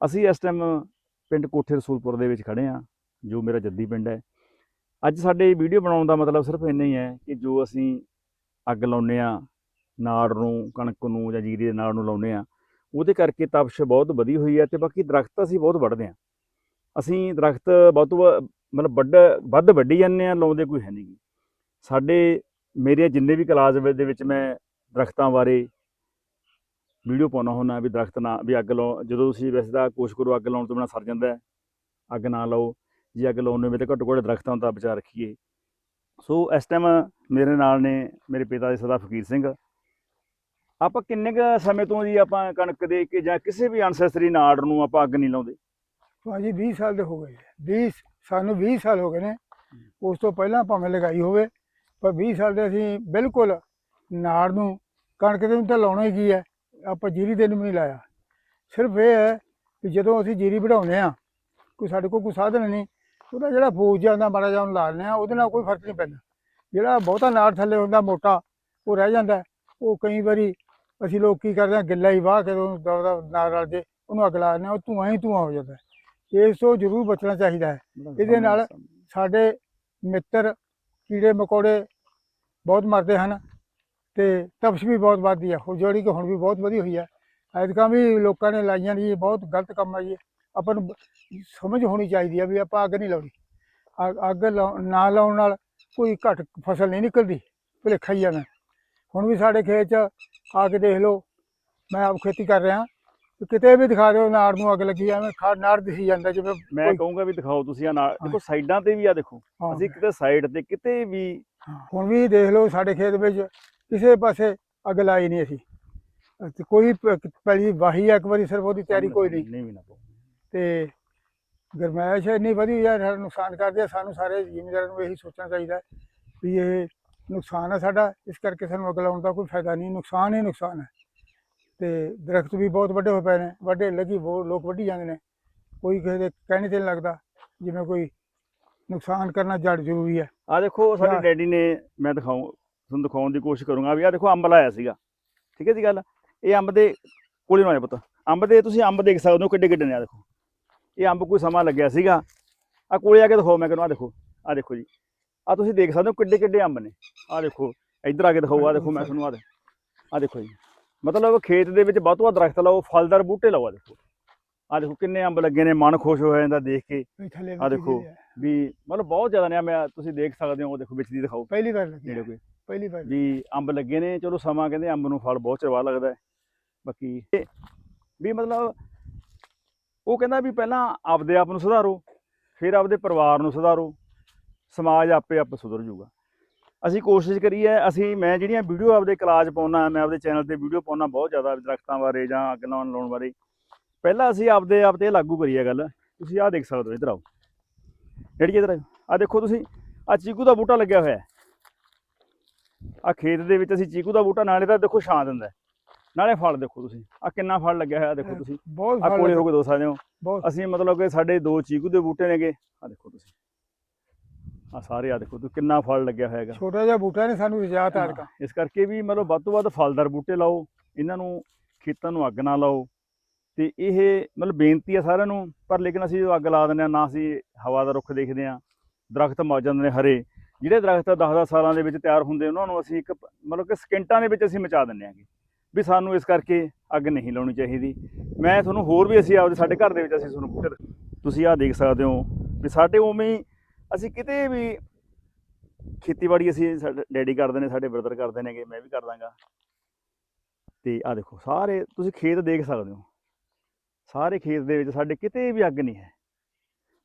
ਅਸੀਂ ਇਸ ਟਾਈਮ ਪਿੰਡ ਕੋਠੇ ਰਸੂਲਪੁਰ ਦੇ ਵਿੱਚ ਖੜੇ ਆ ਜੋ ਮੇਰਾ ਜੱਦੀ ਪਿੰਡ ਹੈ। ਅੱਜ ਸਾਡੇ ਵੀਡੀਓ ਬਣਾਉਣ ਦਾ ਮਤਲਬ ਸਿਰਫ ਇੰਨਾ ਹੀ ਹੈ ਕਿ ਜੋ ਅਸੀਂ ਅੱਗ ਲਾਉਨੇ ਆ ਨਾੜ ਨੂੰ, ਕਣਕ ਨੂੰ ਜਾਂ ਜੀਰੀ ਦੇ ਨਾੜ ਨੂੰ ਲਾਉਨੇ ਆ ਉਹਦੇ ਕਰਕੇ ਤਪਸ਼ ਬਹੁਤ ਵਧੀ ਹੋਈ ਹੈ ਤੇ ਬਾਕੀ ਦਰਖਤ ਅਸੀਂ ਬਹੁਤ ਵੱਢਦੇ ਆ ਅਸੀਂ ਦਰਖਤ ਬਹੁਤ ਵ- ਮਤਲਬ ਵੱਡ ਵੱਧ ਵੱਢੀ ਜਾਂਦੇ ਆ ਲਾਉਂਦੇ ਕੋਈ ਹੈ ਨਹੀਂ ਸਾਡੇ, ਮੇਰੇ ਜਿੰਨੇ ਵੀ ਕਲਾਸ ਦੇ ਵਿੱਚ ਮੈਂ ਦਰਖਤਾਂ ਬਾਰੇ ਵੀਡੀਓ ਪਾਉਣਾ ਹੁੰਦਾ ਵੀ ਦਰਖਤ ਨਾ, ਵੀ ਅੱਗ ਲਾਓ। ਜਦੋਂ ਤੁਸੀਂ ਵੈਸੇ ਤਾਂ ਕੋਸ਼ਿਸ਼ ਕਰੋ ਅੱਗ ਲਾਉਣ ਤੋਂ ਬਿਨਾਂ ਸਰ ਜਾਂਦਾ ਅੱਗ ਨਾ ਲਾਓ। ਜੇ ਅੱਗ ਲਾਉਣੇ ਵੇ ਤਾਂ ਘੱਟੋ ਘੱਟ ਦਰਖਤਾਂ ਦਾ ਬਚਾ ਰੱਖੀਏ। ਸੋ ਇਸ ਟਾਈਮ ਮੇਰੇ ਨਾਲ ਨੇ ਮੇਰੇ ਪਿਤਾ ਜੀ ਸਦਾ ਫਕੀਰ ਸਿੰਘ। ਆਪਾਂ ਕਿੰਨੇ ਕੁ ਸਮੇਂ ਤੋਂ ਜੀ ਆਪਾਂ ਕਣਕ ਦੇ ਕੇ ਜਾਂ ਕਿਸੇ ਵੀ ਅਨਸੈਸਰੀ ਨਾੜ ਨੂੰ ਆਪਾਂ ਅੱਗ ਨਹੀਂ ਲਾਉਂਦੇ? ਭਾਜੀ 20 ਸਾਲ ਦੇ ਹੋ ਗਏ 20 ਸਾਨੂੰ 20 ਸਾਲ ਹੋ ਗਏ ਨੇ। ਉਸ ਤੋਂ ਪਹਿਲਾਂ ਭਾਵੇਂ ਲਗਾਈ ਹੋਵੇ। ਪਰ 20 ਸਾਲ ਦੇ ਅਸੀਂ ਬਿਲਕੁਲ ਨਾੜ ਨੂੰ, ਕਣਕ ਦੇ ਨੂੰ ਤਾਂ ਲਾਉਣਾ ਹੀ ਕੀ ਹੈ। ਆਪਾਂ ਜੀਰੀ ਦੇ ਨੂੰ ਨਹੀਂ ਲਾਇਆ। ਸਿਰਫ ਇਹ ਹੈ ਕਿ ਜਦੋਂ ਅਸੀਂ ਜੀਰੀ ਵਢਾਉਂਦੇ ਆ ਕੋਈ ਸਾਡੇ ਕੋਲ ਕੋਈ ਸਾਧਨ ਨਹੀਂ ਉਹਦਾ ਜਿਹੜਾ ਫੂਸ ਜਾਂਦਾ ਮਾੜਾ ਜਿਹਾ ਉਹਨੂੰ ਲਾ ਲੈਂਦੇ ਆ ਉਹਦੇ ਨਾਲ ਕੋਈ ਫ਼ਰਕ ਨਹੀਂ ਪੈਂਦਾ। ਜਿਹੜਾ ਬਹੁਤਾ ਨਾੜ ਥੱਲੇ ਹੁੰਦਾ ਮੋਟਾ ਉਹ ਰਹਿ ਜਾਂਦਾ ਉਹ ਕਈ ਵਾਰੀ ਅਸੀਂ ਲੋਕ ਕੀ ਕਰਦੇ ਆ ਗਿੱਲਾ ਹੀ ਵਾਹ ਕੇ ਉਹਨੂੰ ਦਬਦਾ ਨਾੜ ਰਲ ਜੇ ਉਹਨੂੰ ਅੱਗ ਲਾ ਦਿੰਦੇ ਆ ਉਹ ਧੂੰਆਂ ਹੀ ਧੂੰਆਂ ਹੋ ਜਾਂਦਾ। ਇਸ ਤੋਂ ਜ਼ਰੂਰ ਬਚਣਾ ਚਾਹੀਦਾ ਹੈ। ਇਹਦੇ ਨਾਲ ਸਾਡੇ ਮਿੱਤਰ ਕੀੜੇ ਮਕੌੜੇ ਬਹੁਤ ਮਰਦੇ ਹਨ। ਤੇ ਤਪਸ਼ ਵੀ ਬਹੁਤ ਵੱਧਦੀ ਹੈ ਉਹ ਜਿਹੜੀ ਕਿ ਹੁਣ ਵੀ ਬਹੁਤ ਵਧੀ ਹੋਈ ਹੈ ਐਤਕਾਂ ਵੀ ਲੋਕਾਂ ਨੇ ਲਾਈਆਂ ਨੇ ਬਹੁਤ ਗਲਤ ਕੰਮ ਹੈ ਜੀ। ਆਪਾਂ ਨੂੰ ਸਮਝ ਹੋਣੀ ਚਾਹੀਦੀ ਹੈ ਵੀ ਆਪਾਂ ਅੱਗ ਨਹੀਂ ਲਾਉਣੀ। ਅੱਗ- ਨਾ ਲਾਉਣ ਨਾਲ ਕੋਈ ਘੱਟ ਫਸਲ ਨਹੀਂ ਨਿਕਲਦੀ। ਭੁਲੇਖਾ ਹੀ ਆ ਮੈਂ। ਹੁਣ ਵੀ ਸਾਡੇ ਖੇਤ 'ਚ ਆ ਕੇ ਦੇਖ ਲਓ ਮੈਂ ਆਪ ਖੇਤੀ ਕਰ ਰਿਹਾ। ਕਿਤੇ ਵੀ ਦਿਖਾ ਦਿਓ ਨਾੜ ਨੂੰ ਅੱਗ ਲੱਗੀ ਐਵੇਂ ਖਾ ਨਾੜ ਦਿਸੀ ਜਾਂਦਾ ਜਿਵੇਂ ਮੈਂ ਕਹੂੰਗਾ ਵੀ ਦਿਖਾਓ ਤੁਸੀਂ ਆ ਹਾਂ। ਦੇਖੋ ਸਾਈਡਾਂ ਤੇ ਵੀ ਆ ਦੇਖੋ। ਹਾਂ। ਅਸੀਂ ਕਿਤੇ ਸਾਈਡ ਤੇ ਕਿਤੇ ਵੀ ਹਾਂ, ਹੁਣ ਵੀ ਦੇਖ ਲਓ ਸਾਡੇ ਖੇਤ ਵਿੱਚ ਕਿਸੇ ਪਾਸੇ ਅੱਗ ਲਾਈ ਨਹੀਂ ਅਸੀਂ। ਤੇ ਕੋਈ ਪਹਿਲੀ ਵਾਹੀ ਹੈ ਇੱਕ ਵਾਰੀ ਸਿਰਫ ਉਹਦੀ ਤਿਆਰੀ ਕੋਈ ਨਹੀਂ। ਨਹੀਂ ਵੀ ਨਾ ਤੇ ਗਰਮੈਸ਼ ਇੰਨੀ ਵਧੀ ਹੋਈ ਹੈ ਸਾਡਾ ਨੁਕਸਾਨ ਕਰਦੀ ਹੈ ਸਾਨੂੰ ਸਾਰੇ ਜ਼ਿਮੀਂਦਾਰਾਂ ਨੂੰ ਇਹੀ ਸੋਚਣਾ ਚਾਹੀਦਾ ਹੈ ਵੀ ਇਹ ਨੁਕਸਾਨ ਹੈ ਸਾਡਾ ਇਸ ਕਰਕੇ ਸਾਨੂੰ ਅੱਗ ਲਾਉਣ ਦਾ ਕੋਈ ਫਾਇਦਾ ਨਹੀਂ ਨੁਕਸਾਨ ਹੀ ਨੁਕਸਾਨ ਹੈ। ਤੇ ਦਰਖਤ ਵੀ ਬਹੁਤ ਵੱਡੇ ਹੋਏ ਪਏ ਨੇ ਵੱਡੇ ਲੱਗੀ ਬਹੁਤ ਲੋਕ ਵੱਢੀ ਜਾਂਦੇ ਨੇ। ਕੋਈ ਕਿਸੇ ਦੇ ਕਹਿਣੇ ਤੇ ਨਹੀਂ ਲੱਗਦਾ ਜਿਵੇਂ ਕੋਈ ਨੁਕਸਾਨ ਕਰਨਾ ਜੜ ਜ਼ਰੂਰੀ ਹੈ। ਆ ਦੇਖੋ ਸਾਡੇ ਹਾਂ। ਡੈਡੀ ਨੇ ਮੈਂ ਦਿਖਾਉ ਤੁਹਾਨੂੰ ਦਿਖਾਉਣ ਦੀ ਕੋਸ਼ਿਸ਼ ਕਰੂੰਗਾ। ਵੀ ਆ ਦੇਖੋ ਅੰਬ ਲਾਇਆ ਸੀਗਾ। ਠੀਕ ਹੈ ਜੀ ਗੱਲ? ਇਹ ਅੰਬ ਦੇ ਕੋਲੇ ਨੂੰ ਆਇਆ ਪੁੱਤ। ਅੰਬ ਦੇ ਤੁਸੀਂ ਅੰਬ ਦੇਖ ਸਕਦੇ ਹੋ ਕਿੱਡੇ ਕਿੱਡੇ ਨੇ ਆ ਦੇਖੋ। ਇਹ ਅੰਬ ਕੋਈ ਸਮਾਂ ਲੱਗਿਆ ਸੀਗਾ। ਆ ਕੋਲੇ ਆ ਕੇ ਦਿਖਾਓ ਮੈਂ ਕਹਿੰਦਾ ਆ ਦੇਖੋ ਆ ਦੇਖੋ ਜੀ। ਆ ਤੁਸੀਂ ਦੇਖ ਸਕਦੇ ਹੋ ਕਿੱਡੇ ਕਿੱਡੇ ਅੰਬ ਨੇ। ਆ ਦੇਖੋ ਇੱਧਰ ਆ ਕੇ ਦਿਖਾਓ ਆ ਦੇਖੋ ਮੈਂ ਤੁਹਾਨੂੰ ਆ ਦੇ ਆ ਦੇਖੋ ਜੀ। ਮਤਲਬ ਖੇਤ ਦੇ ਵਿੱਚ ਬਹੁਤ ਵੱਧ ਦਰਖਤ ਲਾਓ ਫਲਦਾਰ ਬੂਟੇ ਲਾਓ ਆ ਦੇਖੋ। ਆ ਦੇਖੋ ਕਿੰਨੇ ਅੰਬ ਲੱਗੇ ਨੇ ਮਨ ਖੁਸ਼ ਹੋ ਜਾਂਦਾ ਦੇਖ ਕੇ। ਆਹ ਵਿੱਚ ਦੇਖੋ। ਵੀ ਮਤਲਬ ਬਹੁਤ ਜ਼ਿਆਦਾ ਨੇ ਆ ਮੈਂ ਤੁਸੀਂ ਦੇਖ ਸਕਦੇ ਹੋ ਉਹ ਦੇਖੋ ਵਿੱਚ ਦੀ ਦਿਖਾਓ। ਪਹਿਲੀ ਵਾਰ ਲੱਗੀ ਨੇੜੇ ਕੋਈ। ਪਹਿਲੀ ਵਾਰ ਵੀ ਅੰਬ ਲੱਗੇ ਨੇ, ਚਲੋ ਸਮਾਂ ਕਹਿੰਦੇ ਅੰਬ ਨੂੰ ਫਲ ਬਹੁਤ ਚਰਵਾ ਲੱਗਦਾ ਹੈ, ਬਾਕੀ ਵੀ ਮਤਲਬ ਉਹ ਕਹਿੰਦਾ ਵੀ ਪਹਿਲਾਂ ਆਪਦੇ ਆਪ ਨੂੰ ਸੁਧਾਰੋ, ਫਿਰ ਆਪਦੇ ਪਰਿਵਾਰ ਨੂੰ ਸੁਧਾਰੋ, ਸਮਾਜ ਆਪੇ ਆਪ ਸੁਧਰ ਜਾਊਗਾ। ਅਸੀਂ ਕੋਸ਼ਿਸ਼ ਕਰੀ ਹੈ, ਅਸੀਂ, ਮੈਂ ਜਿਹੜੀਆਂ ਵੀਡੀਓ ਆਪਦੇ ਕਲਾਸ ਪਾਉਣਾ ਮੈਂ ਆਪਦੇ ਚੈਨਲ ਤੇ ਵੀਡੀਓ ਪਾਉਣਾ ਬਹੁਤ ਜ਼ਿਆਦਾ ਦਰਖਤਾਂ ਬਾਰੇ ਜਾਂ ਅੱਗ ਲਾਉਣ ਲਾਉਣ ਬਾਰੇ। ਪਹਿਲਾਂ ਅਸੀਂ ਆਪਦੇ ਆਪ ਤੇ ਲਾਗੂ ਕਰੀਏ ਗੱਲ, ਤੁਸੀਂ ਆਹ ਦੇਖ ਸਕਦੇ ਹੋ ਇੱਧਰ ਆਓ। ਜਿਹੜੀ ਇੱਧਰ ਆ ਦੇਖੋ ਤੁਸੀਂ ਆ ਚੀਕੂ ਦਾ ਬੂਟਾ ਲੱਗਿਆ ਹੋਇਆ ਹੈ। ਆ ਖੇਤ ਦੇ ਵਿੱਚ ਅਸੀਂ ਚੀਕੂ ਦਾ ਬੂਟਾ ਨਾਲੇ ਤਾਂ ਦੇਖੋ ਛਾਂ ਦਿੰਦਾ ਨਾਲੇ ਫਲ ਦੇਖੋ ਤੁਸੀਂ ਆ ਕਿੰਨਾ ਫਲ ਲੱਗਿਆ ਹੋਇਆ ਦੇਖੋ ਤੁਸੀਂ। ਬਹੁਤ ਆ ਕੋਲੇ ਹੋ ਕੇ ਦੋ ਸਕਦੇ ਹੋ। ਅਸੀਂ ਮਤਲਬ ਕਿ ਸਾਡੇ ਦੋ ਚੀਕੂ ਦੇ ਬੂਟੇ ਨੇਗੇ। ਆ ਦੇਖੋ ਤੁਸੀਂ। ਆ ਸਾਰੇ ਆ ਦੇਖੋ ਤੁਸੀਂ ਕਿੰਨਾ ਫਲ ਲੱਗਿਆ ਹੋਇਆ ਹੈਗਾ। ਛੋਟਾ ਜਿਹਾ ਬੂਟਾ ਨੇ ਸਾਨੂੰ ਰਜਾਤ ਹਾਂ, ਆੜਕਾ ਇਸ ਕਰਕੇ ਵੀ ਮਤਲਬ ਵੱਧ ਤੋਂ ਵੱਧ ਫਲਦਾਰ ਬੂਟੇ ਲਾਓ ਇਹਨਾਂ ਨੂੰ ਖੇਤਾਂ ਨੂੰ ਅੱਗ ਨਾ ਲਾਓ। ਤੇ ਇਹ ਮਤਲਬ ਬੇਨਤੀ ਆ ਸਾਰਿਆਂ ਨੂੰ ਪਰ ਲੇਕਿਨ ਅਸੀਂ ਅੱਗ ਲਾ ਦਿੰਦੇ ਆ ਨਾ ਅਸੀਂ ਹਵਾ ਦਾ ਰੁੱਖ ਦੇਖਦੇ ਆ ਦਰਖਤ ਮਰ ਜਾਂਦੇ ਨੇ ਹਰੇ ਜਿਹੜੇ ਦਰਖਤ 10-10 ਸਾਲਾਂ ਦੇ ਵਿੱਚ ਤਿਆਰ ਹੁੰਦੇ, ਉਹਨਾਂ ਨੂੰ ਅਸੀਂ ਇੱਕ ਮਤਲਬ ਕਿ ਸਕਿੰਟਾਂ ਦੇ ਵਿੱਚ ਅਸੀਂ ਮਚਾ ਦਿੰਦੇ ਆਂਗੇ ਵੀ ਸਾਨੂੰ ਇਸ ਕਰਕੇ ਅੱਗ ਨਹੀਂ ਲਾਉਣੀ ਚਾਹੀਦੀ। ਮੈਂ ਤੁਹਾਨੂੰ ਹੋਰ ਵੀ ਅਸੀਂ ਆਪਦੇ ਸਾਡੇ ਘਰ ਦੇ ਵਿੱਚ ਅਸੀਂ ਤੁਹਾਨੂੰ ਬੂਟੇ ਤੁਸੀਂ ਆਹ ਦੇਖ ਸਕਦੇ ਹੋ ਵੀ ਸਾਡੇ ਉਵੇਂ ਹੀ ਅਸੀਂ ਕਿਤੇ ਵੀ ਖੇਤੀਬਾੜੀ ਅਸੀਂ ਸਾਡੇ ਡੈਡੀ ਕਰਦੇ ਨੇ, ਸਾਡੇ ਬ੍ਰਦਰ ਕਰਦੇ ਨੇਗੇ, ਮੈਂ ਵੀ ਕਰ ਦਾਂਗਾ ਤੇ ਆ ਦੇਖੋ, ਸਾਰੇ ਤੁਸੀਂ ਖੇਤ ਦੇਖ ਸਕਦੇ ਹੋ। ਸਾਰੇ ਖੇਤ ਦੇ ਵਿੱਚ ਸਾਡੇ ਕਿਤੇ ਵੀ ਅੱਗ ਨਹੀਂ ਹੈ।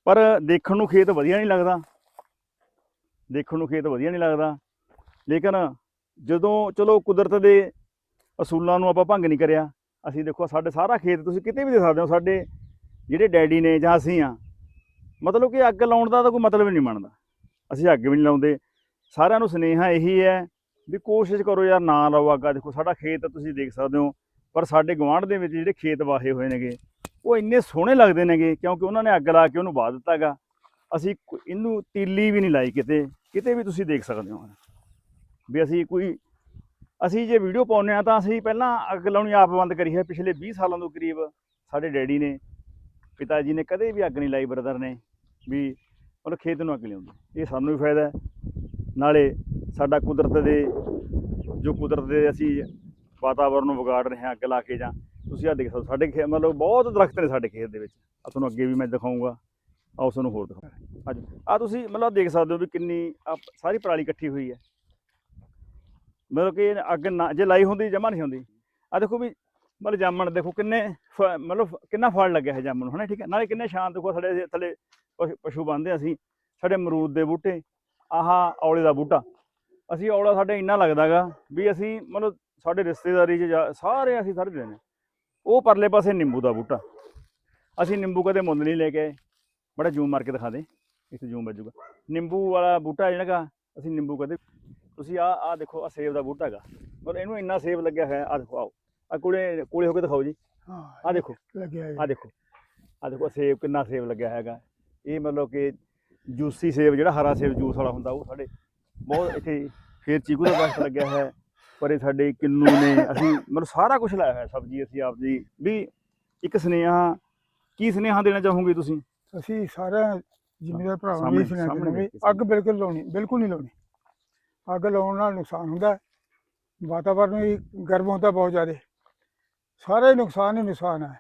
ਪਰ ਦੇਖਣ ਨੂੰ ਖੇਤ ਵਧੀਆ ਨਹੀਂ ਲੱਗਦਾ। ਦੇਖਣ ਨੂੰ ਖੇਤ ਵਧੀਆ ਨਹੀਂ ਲੱਗਦਾ। ਲੇਕਿਨ ਜਦੋਂ, ਚਲੋ ਕੁਦਰਤ ਦੇ ਅਸੂਲਾਂ ਨੂੰ ਆਪਾਂ ਭੰਗ ਨਹੀਂ ਕਰਿਆ, ਅਸੀਂ ਦੇਖੋ ਸਾਡੇ ਸਾਰਾ ਖੇਤ ਤੁਸੀਂ ਕਿਤੇ ਵੀ ਦੇ ਸਕਦੇ ਹੋ, ਸਾਡੇ ਜਿਹੜੇ ਡੈਡੀ ਨੇ ਜਾਂ ਅਸੀਂ ਆ ਮਤਲਬ ਕਿ ਅੱਗ ਲਾਉਣ ਦਾ ਤਾਂ ਕੋਈ ਮਤਲਬ ਹੀ ਨਹੀਂ ਬਣਦਾ। ਅਸੀਂ ਅੱਗ ਵੀ ਨਹੀਂ ਲਾਉਂਦੇ। ਸਾਰਿਆਂ ਨੂੰ ਸੁਨੇਹਾ ਇਹੀ ਹੈ ਵੀ ਕੋਸ਼ਿਸ਼ ਕਰੋ ਯਾਰ ਨਾ ਲਾਓ ਅੱਗ, ਦੇਖੋ ਸਾਡਾ ਖੇਤ ਤੁਸੀਂ ਦੇਖ ਸਕਦੇ ਹੋ, ਪਰ ਸਾਡੇ ਗਵਾਂਢ ਦੇ ਵਿੱਚ ਜਿਹੜੇ ਖੇਤ ਵਾਹੇ ਹੋਏ ਨੇਗੇ, ਉਹ ਇੰਨੇ ਸੋਹਣੇ ਲੱਗਦੇ ਨੇਗੇ ਕਿਉਂਕਿ ਉਹਨਾਂ ਨੇ ਅੱਗ ਲਾ ਕੇ ਉਹਨੂੰ ਬਾਹ ਦਿੱਤਾਗਾ ਅਸੀਂ ਇਹਨੂੰ ਤੀਲੀ ਵੀ ਨਹੀਂ ਲਾਈ ਕਿਤੇ ਕਿਤੇ ਵੀ ਤੁਸੀਂ ਦੇਖ ਸਕਦੇ ਹੋ। ਵੀ ਅਸੀਂ ਕੋਈ ਅਸੀਂ ਜੇ ਵੀਡੀਓ ਪਾਉਂਦੇ ਆ ਤਾਂ ਅਸੀਂ ਪਹਿਲਾਂ ਅੱਗ ਲਾਉਣੀ ਆਪ ਬੰਦ ਕਰੀ ਹੈ। ਪਿਛਲੇ 20 ਸਾਲਾਂ ਤੋਂ ਕਰੀਬ ਸਾਡੇ ਡੈਡੀ ਨੇ, ਪਿਤਾ ਜੀ ਨੇ ਕਦੇ ਵੀ ਅੱਗ ਨਹੀਂ ਲਾਈ ਬ੍ਰਦਰ ਨੇ ਵੀ ਮਤਲਬ ਖੇਤ ਨੂੰ ਅੱਗ ਲਿਆਉਂਦੇ ਇਹ ਸਾਨੂੰ ਵੀ ਫਾਇਦਾ ਨਾਲੇ ਸਾਡਾ ਕੁਦਰਤ ਦੇ ਜੋ ਕੁਦਰਤ ਦੇ ਅਸੀਂ ਵਾਤਾਵਰਨ ਨੂੰ ਵਿਗਾੜ ਰਹੇ ਹਾਂ, ਅੱਗ ਲਾ ਕੇ ਜਾਂ ਤੁਸੀਂ ਆ ਦੇਖ ਸਕਦੇ ਸਾਡੇ ਖੇ ਮਤਲਬ ਬਹੁਤ ਦਰਖਤ ਨੇ ਸਾਡੇ ਖੇਤ ਦੇ ਵਿੱਚ। ਆ ਤੁਹਾਨੂੰ ਅੱਗੇ ਵੀ ਮੈਂ ਦਿਖਾਉਂਗਾ ਆਓ ਤੁਹਾਨੂੰ ਹੋਰ ਦਿਖਾਉਂਦਾ ਅੱਜ ਆ ਤੁਸੀਂ ਮਤਲਬ ਦੇਖ ਸਕਦੇ ਹੋ ਵੀ ਕਿੰਨੀ ਆਹ ਸਾਰੀ ਪਰਾਲੀ ਇਕੱਠੀ ਹੋਈ ਹੈ। ਮਤਲਬ ਕਿ ਅੱਗ ਨਾ, ਜੇ ਲਾਈ ਹੁੰਦੀ ਜਮਾ ਨਹੀਂ ਹੁੰਦੀ। ਆ ਦੇਖੋ ਵੀ ਮਤਲਬ ਜਾਮਣ, ਦੇਖੋ ਕਿੰਨੇ ਫ- ਮਤਲਬ ਕਿੰਨਾ ਫਲ ਲੱਗਿਆ ਹੈ ਜਾਮਣ ਨੂੰ, ਹਨਾ, ਠੀਕ ਹੈ? ਨਾਲੇ ਕਿੰਨੇ ਸ਼ਾਂਤ, ਦੇਖੋ ਸਾਡੇ ਇਹਦੇ ਥੱਲੇ ਪਸ਼ੂ- ਪਸ਼ੂ ਬੰਨਦੇ ਅਸੀਂ, ਸਾਡੇ ਅਮਰੂਦ ਦੇ ਬੂਟੇ, ਆਹ ਔਲੇ ਦਾ ਬੂਟਾ। ਅਸੀਂ ਔਲਾ ਸਾਡੇ ਇੰਨਾ ਲੱਗਦਾਗਾ ਵੀ ਅਸੀਂ ਮਤਲਬ ਸਾਡੇ ਰਿਸ਼ਤੇਦਾਰੀ 'ਚ ਜਾ- ਸਾਰੇ ਅਸੀਂ ਸਾਰੇ ਲੈਣੇ ਉਹ ਪਰਲੇ ਪਾਸੇ ਨਿੰਬੂ ਦਾ ਬੂਟਾ। ਅਸੀਂ ਨਿੰਬੂ ਕਦੇ ਮੁੱਲ ਨਹੀਂ ਲੈ ਕੇ ਬੜਾ ਜੂਮ ਮਾਰ ਕੇ ਦਿਖਾ ਦੇ ਇੱਥੇ ਜੂਮ ਵੱਜੂਗਾ। ਨਿੰਬੂ ਵਾਲਾ ਬੂਟਾ ਜਿਹੜਾ ਗਾ ਅਸੀਂ ਨਿੰਬੂ ਕਦੇ ਤੁਸੀਂ ਆ ਆ ਦੇਖੋ ਆ ਸੇਬ ਦਾ ਬੂਟਾ ਹੈਗਾ ਪਰ ਇਹਨੂੰ ਇੰਨਾ ਸੇਬ ਲੱਗਿਆ ਹੋਇਆ ਆ ਦੇਖੋ ਆਓ ਆ ਕੋਲੇ ਕੋਲੇ ਹੋ ਕੇ ਦਿਖਾਓ ਜੀ। ਹਾਂ ਆ ਦੇਖੋ ਲੱਗਿਆ। ਆ ਦੇਖੋ ਆ ਦੇਖੋ ਸੇਬ ਕਿੰਨਾ ਸੇਬ ਲੱਗਿਆ ਹੈਗਾ ਇਹ ਮਤਲਬ ਕਿ ਜੂਸੀ ਸੇਬ ਜਿਹੜਾ ਹਰਾ ਸੇਬ ਜੂਸ ਵਾਲਾ ਹੁੰਦਾ ਉਹ ਸਾਡੇ ਬਹੁਤ ਇੱਥੇ ਫੇਰ ਚੀਕੂ ਦਾ ਦਰਖਤ ਲੱਗਿਆ ਹੈ ਪਰ ਇਹ ਸਾਡੇ ਕਿੰਨੂ ਨੇ ਅਸੀਂ ਮਤਲਬ ਸਾਰਾ ਕੁਝ ਲਾਇਆ ਹੋਇਆ ਸਬਜ਼ੀ ਅਸੀਂ ਆਪ ਜੀ। ਵੀ ਇੱਕ ਸੁਨੇਹਾ ਕੀ ਸੁਨੇਹਾ ਦੇਣਾ ਚਾਹੋਗੇ ਤੁਸੀਂ? ਅਸੀਂ ਸਾਰਿਆਂ ਜ਼ਿਮੀਦਾਰ ਭਰਾਵਾਂ ਨੂੰ ਕੇ ਅੱਗ ਬਿਲਕੁਲ ਲਾਉਣੀ ਬਿਲਕੁਲ ਨਹੀਂ ਲਾਉਣੀ। ਅੱਗ ਲਾਉਣ ਨਾਲ ਨੁਕਸਾਨ ਹੁੰਦਾ। ਵਾਤਾਵਰਨ ਵੀ ਗਰਮ ਹੁੰਦਾ ਬਹੁਤ ਜ਼ਿਆਦਾ। ਸਾਰੇ ਨੁਕਸਾਨ ਹੀ ਨੁਕਸਾਨ ਹੈ।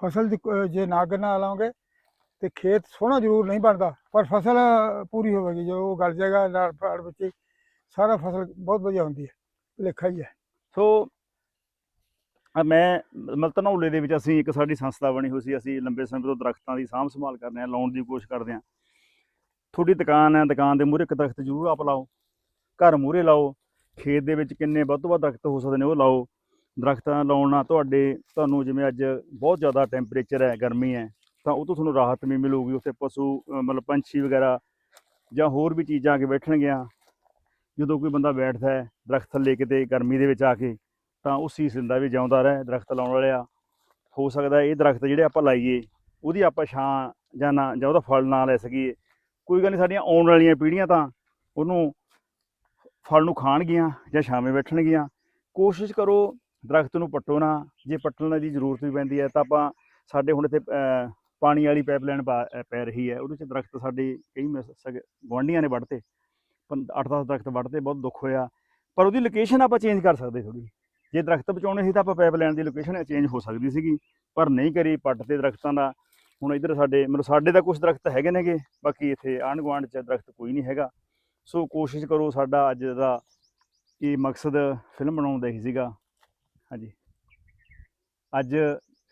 ਫਸਲ ਦੀ ਜੇ ਨਾ ਅੱਗ ਨਾ ਲਾਓਗੇ ਤੇ ਖੇਤ ਸੋਹਣਾ ਜ਼ਰੂਰ ਨਹੀਂ ਬਣਦਾ ਪਰ ਫਸਲ ਪੂਰੀ ਹੋਵੇਗੀ। ਜੋ ਉਹ ਗਲ ਜਾਏਗਾ ਨਾਲ ਪਾੜ ਵਿੱਚ ਸਾਰਾ ਫਸਲ ਬਹੁਤ ਵਧੀਆ ਹੁੰਦੀ ਹੈ। ਭੁਲੇਖਾ ਹੀ ਹੈ। ਸੋ ਮੈਂ ਮਤਲਬ ਧਨੌਲੇ ਦੇ ਵਿੱਚ ਅਸੀਂ ਇੱਕ ਸਾਡੀ ਸੰਸਥਾ ਬਣੀ ਹੋਈ ਸੀ, ਅਸੀਂ ਲੰਬੇ ਸਮੇਂ ਤੋਂ ਦਰਖਤਾਂ ਦੀ ਸਾਂਭ ਸੰਭਾਲ ਕਰਦੇ ਹਾਂ, ਲਾਉਣ ਦੀ ਕੋਸ਼ਿਸ਼ ਕਰਦੇ ਹਾਂ। ਤੁਹਾਡੀ ਦੁਕਾਨ ਹੈ, ਦੁਕਾਨ ਦੇ ਮੂਹਰੇ ਇੱਕ ਦਰਖਤ ਜ਼ਰੂਰ ਆਪ ਲਾਓ, ਘਰ ਮੂਹਰੇ ਲਾਓ, ਖੇਤ ਦੇ ਵਿੱਚ ਕਿੰਨੇ ਵੱਧ ਤੋਂ ਵੱਧ ਦਰਖਤ ਹੋ ਸਕਦੇ ਨੇ ਉਹ ਲਾਓ। ਦਰਖਤਾਂ ਲਾਉਣ ਨਾਲ ਤੁਹਾਡੇ, ਤੁਹਾਨੂੰ ਜਿਵੇਂ ਅੱਜ ਬਹੁਤ ਜ਼ਿਆਦਾ ਟੈਂਪਰੇਚਰ ਹੈ, ਗਰਮੀ ਹੈ, ਤਾਂ ਉਹ ਤੋਂ ਤੁਹਾਨੂੰ ਰਾਹਤ ਵੀ ਮਿਲੂਗੀ, ਉੱਥੇ ਪਸ਼ੂ ਮਤਲਬ ਪੰਛੀ ਵਗੈਰਾ ਜਾਂ ਹੋਰ ਵੀ ਚੀਜ਼ਾਂ ਆ ਕੇ ਬੈਠਣਗੀਆਂ। ਜਦੋਂ ਕੋਈ ਬੰਦਾ ਬੈਠਦਾ ਹੈ, ਦਰਖਤ ਥੱਲੇ ਕਿਤੇ ਗਰਮੀ ਦੇ ਵਿੱਚ ਆ ਕੇ ਤਾਂ ਉਹ ਸੀਸ ਦਿੰਦਾ ਵੀ ਜਿਉਂਦਾ ਰਹਿ, ਦਰਖਤ ਲਾਉਣ ਵਾਲਿਆ ਹੋ ਸਕਦਾ ਇਹ ਦਰਖਤ ਜਿਹੜੇ ਆਪਾਂ ਲਾਈਏ, ਉਹਦੀ ਆਪਾਂ ਛਾਂ ਜਾਂ ਨਾ, ਜਾਂ ਉਹਦਾ ਫਲ ਨਾ ਲੈ ਸਕੀਏ। ਕੋਈ ਗੱਲ ਨਹੀਂ, ਸਾਡੀਆਂ ਆਉਣ ਵਾਲੀਆਂ ਪੀੜ੍ਹੀਆਂ ਤਾਂ ਉਹਨੂੰ ਫਲ ਨੂੰ ਖਾਣਗੀਆਂ ਜਾਂ ਛਾਵੇਂ ਬੈਠਣਗੀਆਂ। ਕੋਸ਼ਿਸ਼ ਕਰੋ ਦਰਖਤ ਨੂੰ ਪੱਟੋ ਨਾ। ਜੇ ਪੱਟਣ ਦੀ ਜ਼ਰੂਰਤ ਵੀ ਪੈਂਦੀ ਹੈ, ਤਾਂ ਆਪਾਂ ਸਾਡੇ ਹੁਣ ਇੱਥੇ ਪਾਣੀ ਵਾਲੀ ਪਾਈਪਲਾਈਨ ਪੈ ਰਹੀ ਹੈ। ਉਹਦੇ 'ਚ ਦਰਖਤ ਸਾਡੇ ਕਈ ਗੁਆਂਢੀਆਂ ਨੇ ਵੱਢਤੇ। 8-10 ਦਰਖਤ ਵੱਢਤੇ, ਬਹੁਤ ਦੁੱਖ ਹੋਇਆ। ਪਰ ਉਹਦੀ ਲੋਕੇਸ਼ਨ ਆਪਾਂ ਚੇਂਜ ਕਰ ਸਕਦੇ ਥੋੜੀ ਜੇ ਦਰਖਤ ਬਚਾਉਣੇ ਸੀ ਤਾਂ ਆਪਾਂ ਪਾਈਪਲਾਈਨ ਦੀ ਲੋਕੇਸ਼ਨ ਚੇਂਜ ਹੋ ਸਕਦੀ ਸੀਗੀ, ਪਰ ਨਹੀਂ ਕਰੀ ਪੱਟ ਤੇ ਦਰਖਤਾਂ ਦਾ। ਹੁਣ ਇੱਧਰ ਸਾਡੇ, ਮਤਲਬ ਸਾਡੇ ਤਾਂ ਕੁਝ ਦਰਖਤ ਹੈਗੇ ਨੇਗੇ, ਬਾਕੀ ਇੱਥੇ ਆਂਢ ਗੁਆਂਢ 'ਚ ਦਰਖਤ ਕੋਈ ਨਹੀਂ ਹੈਗਾ। ਸੋ ਕੋਸ਼ਿਸ਼ ਕਰੋ ਸਾਡਾ ਅੱਜ ਦਾ ਇਹ ਮਕਸਦ ਫਿਲਮ ਬਣਾਉਣ ਦਾ ਹੀ ਸੀਗਾ। ਹਾਂਜੀ। ਅੱਜ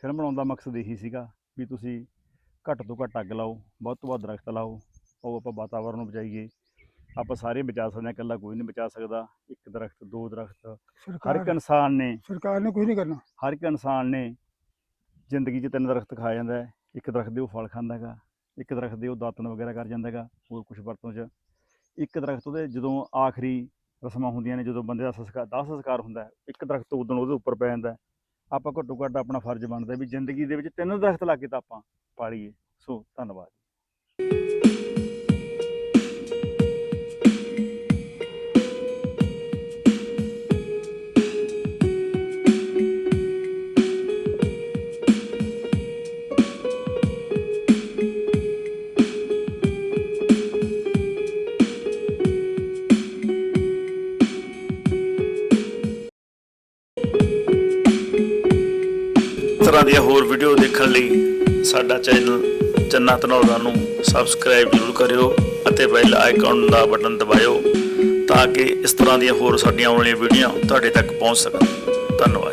ਫਿਲਮ ਬਣਾਉਣ ਦਾ ਮਕਸਦ ਇਹੀ ਸੀਗਾ ਵੀ ਤੁਸੀਂ ਘੱਟ ਤੋਂ ਘੱਟ ਅੱਗ ਲਾਓ, ਵੱਧ ਤੋਂ ਵੱਧ ਦਰਖਤ ਲਾਓ, ਉਹ ਆਪਾਂ ਵਾਤਾਵਰਨ ਨੂੰ ਬਚਾਈਏ। ਆਪਾਂ ਸਾਰੇ ਬਚਾ ਸਕਦੇ ਹਾਂ ਇਕੱਲਾ ਕੋਈ ਨਹੀਂ ਬਚਾ ਸਕਦਾ ਇੱਕ ਦਰਖਤ ਦੋ ਦਰਖਤ ਹਰ ਇੱਕ ਇਨਸਾਨ ਨੇ ਸਰਕਾਰ ਨੇ ਕੁਝ ਨਹੀਂ ਕਰਨਾ। ਹਰ ਇੱਕ ਇਨਸਾਨ ਨੇ ਜ਼ਿੰਦਗੀ 'ਚ ਤਿੰਨ ਦਰਖਤ ਖਾਇਆ ਜਾਂਦਾ ਹੈ ਇੱਕ ਦਰਖਤ ਦੇ ਉਹ ਫਲ ਖਾਂਦਾ ਹੈਗਾ ਇੱਕ ਦਰਖਤ ਦੇ ਉਹ ਦਾਤਨ ਵਗੈਰਾ ਕਰ ਜਾਂਦਾ ਹੈਗਾ ਹੋਰ ਕੁਝ ਵਰਤੋਂ 'ਚ। ਇੱਕ ਦਰਖਤ ਉਹਦੇ ਜਦੋਂ ਆਖਰੀ ਰਸਮਾਂ ਹੁੰਦੀਆਂ ਨੇ ਜਦੋਂ ਬੰਦੇ ਦਾ ਸੰਸਕਾਰ ਦਾਹ ਸੰਸਕਾਰ ਹੁੰਦਾ ਹੈ ਇੱਕ ਦਰਖਤ ਉਦੋਂ ਉਹਦੇ ਉੱਪਰ ਪੈ ਜਾਂਦਾ। ਆਪਾਂ ਘੱਟੋ ਘੱਟ ਆਪਣਾ ਫਰਜ਼ ਬਣਦਾ ਵੀ ਜ਼ਿੰਦਗੀ ਦੇ ਵਿੱਚ ਤਿੰਨ ਦਰਖਤ ਲਾ ਕੇ ਤਾਂ ਆਪਾਂ ਪਾਲੀਏ। ਸੋ ਧੰਨਵਾਦ। ਤਰ੍ਹਾਂ ਦੀਆਂ ਹੋਰ ਵੀਡੀਓ ਦੇਖਣ ਲਈ ਸਾਡਾ ਚੈਨਲ ਚੰਨਾ ਧਨੌਲਾ ਨੂੰ ਸਬਸਕ੍ਰਾਈਬ ਜ਼ਰੂਰ ਕਰਿਓ ਅਤੇ ਬੈਲ ਆਈਕਨ ਦਾ ਬਟਨ ਦਬਾਇਓ ਤਾਂ ਕਿ ਇਸ ਤਰ੍ਹਾਂ ਦੀਆਂ ਹੋਰ ਸਾਡੀਆਂ ਆਉਣ ਵਾਲੀਆਂ ਵੀਡੀਓ ਤੁਹਾਡੇ ਤੱਕ ਪਹੁੰਚ ਸਕਣ। ਧੰਨਵਾਦ।